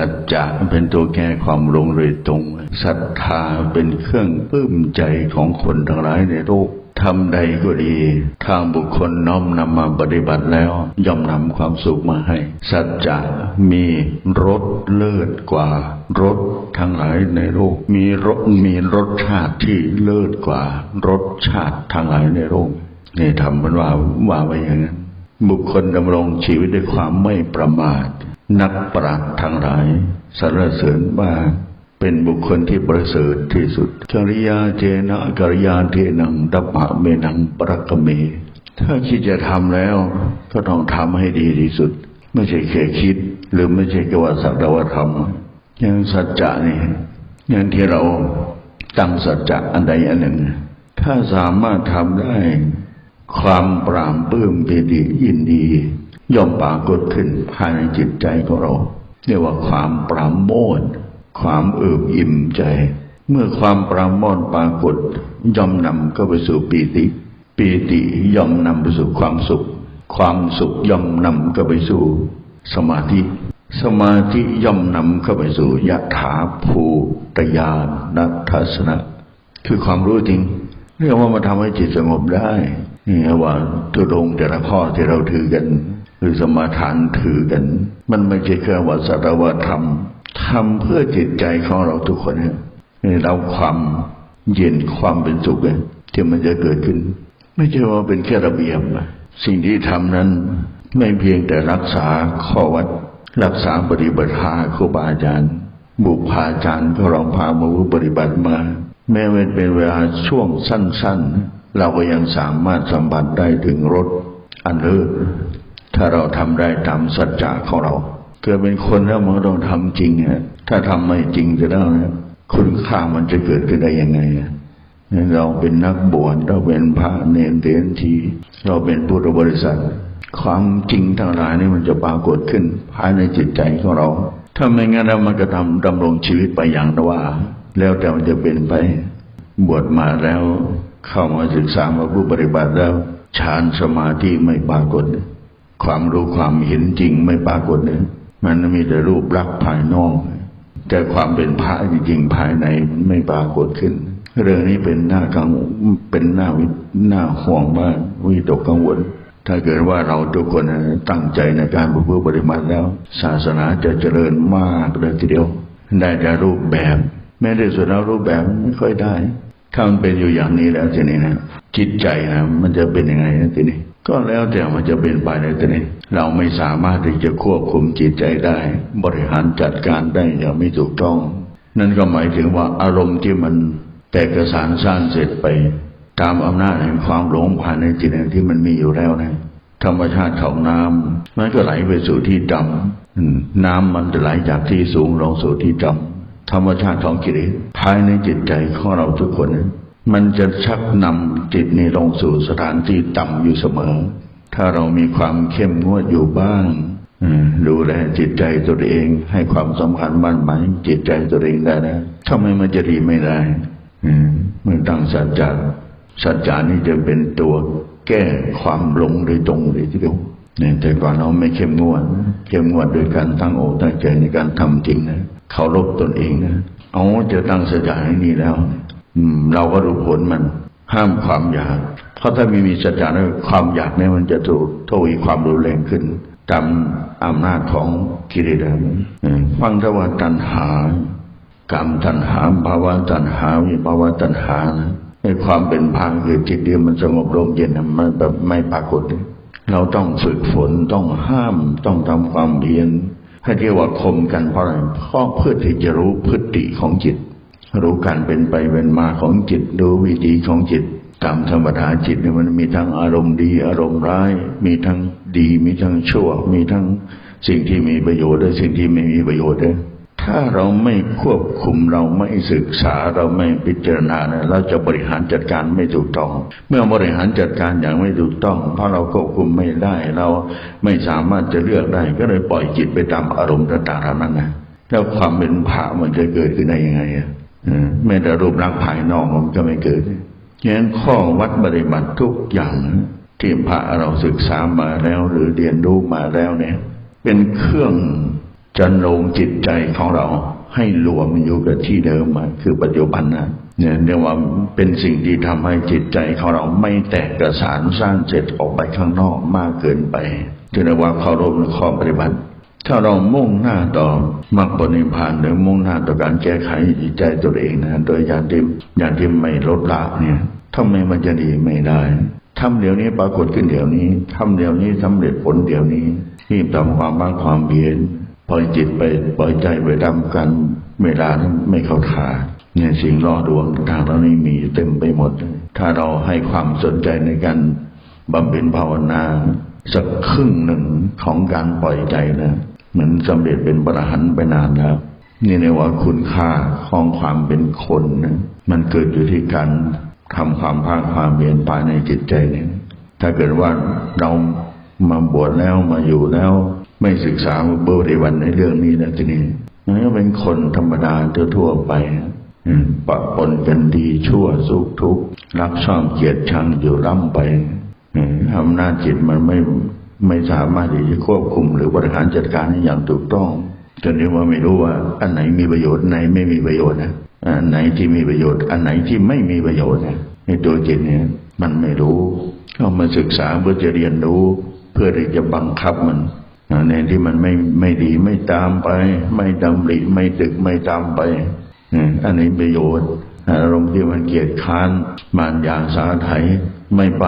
สัจจะเป็นตัวแก้ความหลงโดยตรงศรัทธาเป็นเครื่องปลื้มใจของคนทั้งหลายในโลกทำใดก็ดี ทางบุคคลน้อมนำมาปฏิบัติแล้วย่อมนำความสุขมาให้ สัจจะมีรสเลิศกว่ารสทั้งหลายในโลก มีรสมีรสชาติที่เลิศกว่ารสชาติทั้งหลายในโลกนี่ทำมันว่าว่าไว้อย่างนั้น บุคคลดำรงชีวิตด้วยความไม่ประมาท นักปราชญ์ทั้งหลายสรรเสริญว่าเป็นบุคคลที่ประเสริฐที่สุดจริยาเจนะกริยาเทนังดับปะเมนังปรักเม ถ้าคิดจะทำแล้ว ก็ต้องทำให้ดีที่สุด ไม่ใช่แค่คิด หรือไม่ใช่แค่ว่าสักแต่ว่าทำอย่างสัจจะนี่อย่างที่เราตั้งสัจจะอันใดอันหนึ่ง ถ้าสามารถทำได้ ความปรามปลื้มปีติยินดี ย่อมปรากฏขึ้นภายในจิตใจของเราเรียกว่าความปราโมทความเอิบอิ่มใจ เมื่อความปราโมทปรากฏ ย่อมนำก็ไปสู่ปีติ ปีติย่อมนำไปสู่ความสุข ความสุขย่อมนำก็ไปสู่สมาธิ สมาธิย่อมนำเข้าไปสู่ยะถาภูตยานัทัศนะ คือความรู้จริง เรียกว่ามาทำให้จิตสงบได้ นี่ว่าตุดงแต่ละข้อที่เราถือกัน หรือสมาทานถือกัน มันไม่ใช่แค่ว่าสัตวธรรมทำเพื่อจิตใจของเราทุกคนเนี่ยเราความเย็นความเป็นสุขเนี่ยที่มันจะเกิดขึ้น ไม่ใช่ว่าเป็นแค่ระเบียบสิ่งที่ทำนั้นไม่เพียงแต่รักษาข้อวัด รักษาปฏิบัติภาครูบาอาจารย์ บุพาจารย์ก็ลองพามาปฏิบัติมา แม้เป็นเวลาช่วงสั้น ๆ เราก็ยังสามารถสัมผัสได้ถึงรสอันเลิศ ถ้าเราทำได้ตามสัจจะของเรา เกิดเป็นคนแล้วมันต้องทำจริงอะถ้าทำไม่จริงจะแล้วนะคุณค่ามันจะเกิดขึ้นได้ยังไงเราเป็นนักบวชเราเป็นพระเนรเตียนทีเราเป็นพุทธบริษัท ความจริงทั้งหลายนี่มันจะปรากฏขึ้นภายในจิตใจของเรา ถ้าไม่งั้นเรามันก็ทำดำรงชีวิตไปอย่างว่า แล้วแต่มันจะเป็นไปบวชมาแล้ว เข้ามาศึกษามาผู้ปฏิบัติแล้วฌานสมาธิไม่ปรากฏ ความรู้ความเห็นจริงไม่ปรากฏเนี่ยมันมีแต่รูปลักษณ์ภายนอก แต่ความเป็นพระจริงๆภายในไม่ปรากฏขึ้น เรื่องนี้เป็นหน้ากังเป็นหน้าวิหน้าห่วงมากวิตกกังวล ถ้าเกิดว่าเราทุกคนตั้งใจในการบุพปฏิมาแล้ว ศาสนาจะเจริญมากเลยทีเดียว ได้แต่รูปแบบ แม้แต่ส่วนเรารูปแบบไม่ค่อยได้ ถ้ามันเป็นอยู่อย่างนี้แล้วทีนี้นะจิตใจนะมันจะเป็นยังไงนะทีนี้ ก็แล้วแต่มันจะเป็นไปในตัวนี้ เราไม่สามารถที่จะควบคุมจิตใจได้ บริหารจัดการได้อย่างไม่ถูกต้อง นั่นก็หมายถึงว่าอารมณ์ที่มันแตกกระสานสร้างเสร็จไป ตามอำนาจแห่งความหลงผ่านในจิตที่มันมีอยู่แล้วนะธรรมชาติของน้ำมันก็ไหลไปสู่ที่ต่ำน้ำมันจะไหลจากที่สูงลงสู่ที่ต่ำ ธรรมชาติของกิเลสภายในจิตใจของเราทุกคน มันจะชักนำจิตนี้ลงสู่สถานที่ต่ำอยู่เสมอ ถ้าเรามีความเข้มงวดอยู่บ้างดูแลจิตใจตัวเอง ให้ความสำคัญมั่นหมายจิตใจตัวเองได้นะทำไมมันจะดีไม่ได้เมื่อตั้งสัจจะสัจจานี้จะเป็นตัวแก้ความหลงโดยตรงเลยทีเดียวเนี่ยแต่ก่อนเราไม่เข้มงวด เข้มงวดโดยการตั้งอกตั้งใจในการทำจริงนะ เขารบตนเองนะเอาจะตั้งสัจจะให้นี่แล้วเราก็รู้ผลมัน ห้ามความอยาก เพราะถ้ามีมีสัจจะแล้วความอยากเนี่ยมันจะถูกทวีความรุนแรงขึ้นตามอำนาจของกิเลสฟังทว่าตัณหากรรมตัณหาภาวะตัณหาวิภาวะตัณหาในความเป็นพังคือจิตเดียวมันสงบลมเย็นมันแบบไม่ปรากฏ เราต้องฝึกฝนต้องห้ามต้องทำความเพียร ท่านเรียกว่าคมกันเพราะอะไรเพราะเพื่อที่จะรู้พฤติของจิต รู้การเป็นไปเป็นมาของจิต ดูวิธีของจิตตามธรรมดาจิตเนี่ยมันมีทั้งอารมณ์ดี อารมณ์ร้าย มีทั้งดี มีทั้งชั่ว มีทั้งสิ่งที่มีประโยชน์และสิ่งที่ไม่มีประโยชน์ ถ้าเราไม่ควบคุมเราไม่ศึกษาเราไม่พิจารณาเนี่ยเราจะบริหารจัดการไม่ถูกต้อง เมื่อบริหารจัดการอย่างไม่ถูกต้อง เพราะเราควบคุมไม่ได้เราไม่สามารถจะเลือกได้ ก็เลยปล่อยจิตไปตามอารมณ์ต่างๆเหล่านั้นนะแล้วความเป็นผามันจะเกิดขึ้นได้ยังไงอะแม้แต่รูปร่างภายนอกมันก็ไม่เกิดฉะนั้นข้อวัดปฏิบัติทุกอย่างที่พระเราศึกษามาแล้วหรือเรียนรู้มาแล้วเนี่ย เป็นเครื่อง จะลงจิตใจของเราให้รวมอยู่กับที่เดิมมาคือปัจจุบันนะเนี่ยเรียกว่าเป็นสิ่งที่ทำให้จิตใจของเราไม่แตกกระสานสร้างเสร็จออกไปข้างนอกมากเกินไปจึงเรียกว่าเคารพในข้อปฏิบัติ ถ้าเรามุ่งหน้าต่อมรรคผลนิพพานหรือมุ่งหน้าต่อการแก้ไขจิตใจตัวเองนะโดยอย่างที่อย่างที่ไม่ลดละเนี่ยทำไมมันจะดีไม่ได้ทำเดี๋ยวนี้ปรากฏขึ้นเดี๋ยวนี้ทำเดี๋ยวนี้สำเร็จผลเดี๋ยวนี้นี่ทำความบ้างความเพียร ปล่อยจิตไปปล่อยใจไปทำกันเวลานั้นไม่เข้าท่าเนี่ยสิ่งล่อดวงทางเรานี่มีเต็มไปหมด ถ้าเราให้ความสนใจในการบำเพ็ญภาวนาสักครึ่งหนึ่งของการปล่อยใจนะเหมือนสำเร็จเป็นพระหันไปนานแล้วนี่เรียกว่าคุณค่าของความเป็นคนนะมันเกิดอยู่ที่การทำความภาคความเพียรภายในจิตใจเนี่ยถ้าเกิดว่าเรามาบวชแล้วมาอยู่แล้ว ไม่ศึกษาบริวันในเรื่องนี้แล้วทีนี้มันก็เป็นคนธรรมดาทั่วไปอืมปะปนกันดีชั่วสุขทุกข์รักชอบเกลียดชังอยู่ร่ำไปอำนาจจิตมันไม่ไม่สามารถที่จะควบคุม หรือบริหารจัดการให้อย่างถูกต้องจนนี้ว่าไม่รู้ว่า อันไหนมีประโยชน์อันไหนไม่มีประโยชน์นะอันไหนที่มีประโยชน์ อันไหนที่ไม่มีประโยชน์นะในตัวจิตเนี่ย มันไม่รู้ก็มาศึกษาเพื่อจะเรียนรู้ เพื่อที่จะบังคับมัน ในที่มันไม่ไม่ดีไม่ตามไป ไม่ดำริไม่ดึกไม่ตามไปอันนี้ประโยชน์อารมณ์ที่มันเกียดค้านมานยาสาไถไม่ไป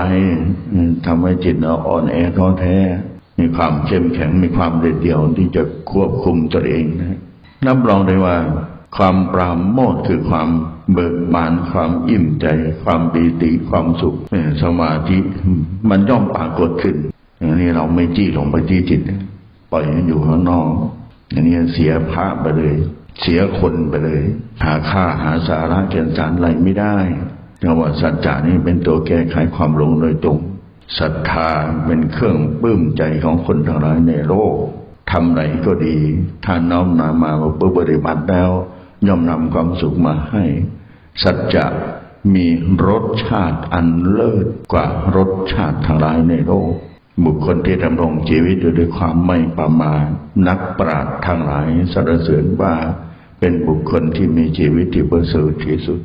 ทำให้จิตเราอ่อนแอท้อแท้ มีความเข้มแข็งมีความเด็ดเดี่ยวที่จะควบคุมตัวเองนะรับรองได้ว่า ความปราโมทคือความเบิกบานความอิ่มใจ ความปีติความสุขสมาธิมันย่อมปรากฏขึ้นอย่างนี้เราไม่จี้ลงไปที่จิต ปล่อยมันอยู่ข้างนอก อย่างนี้เสียพระไปเลย เสียคนไปเลย หาค่าหาสาระแก่นสารอะไรไม่ได้เพราะว่าสัจจานี่เป็นตัวแก้ไขความหลงโดยตรงศรัทธาเป็นเครื่องปลื้มใจของคนทั้งหลายในโลกทำไรก็ดีถ้าน้อมนำมาปฏิบัติแล้ว ย่อมนำความสุขมาให้ สัจจะมีรสชาติอันเลิศกว่ารสชาติทั้งหลายในโลก บุคคลที่ดำรงชีวิตอยู่ด้วยความไม่ประมาทนักปราชญ์ทั้งหลายสรรเสริญว่าเป็นบุคคลที่มีชีวิตที่ประเสริฐที่สุด